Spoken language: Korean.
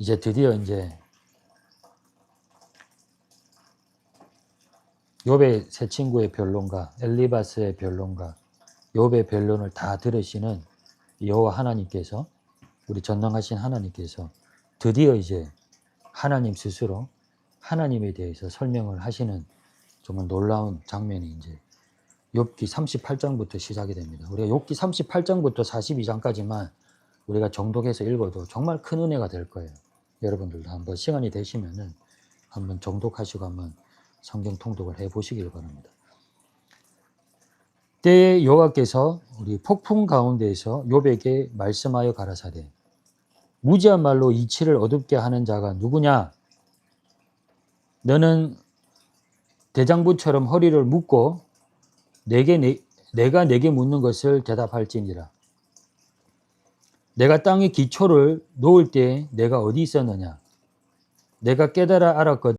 이제 드디어 이제 욥의 세 친구의 변론과 엘리바스의 변론과 욥의 변론을 다 들으시는 여호와 하나님께서 우리 전능하신 하나님께서 드디어 이제 하나님 스스로 하나님에 대해서 설명을 하시는 정말 놀라운 장면이 이제 욥기 38장부터 시작이 됩니다. 우리가 욥기 38장부터 42장까지만 우리가 정독해서 읽어도 정말 큰 은혜가 될 거예요. 여러분들도 한번 시간이 되시면은 한번 정독하시고 한번 성경 통독을 해 보시길 바랍니다. 때에 여호와께서 우리 폭풍 가운데에서 욥에게 말씀하여 가라사대 무지한 말로 이치를 어둡게 하는 자가 누구냐? 너는 대장부처럼 허리를 묶고 내게 내, 내가 내게 묻는 것을 대답할지니라. 내가 땅의 기초를 놓을 때 내가 어디 있었느냐? 내가 깨달아 알았거든.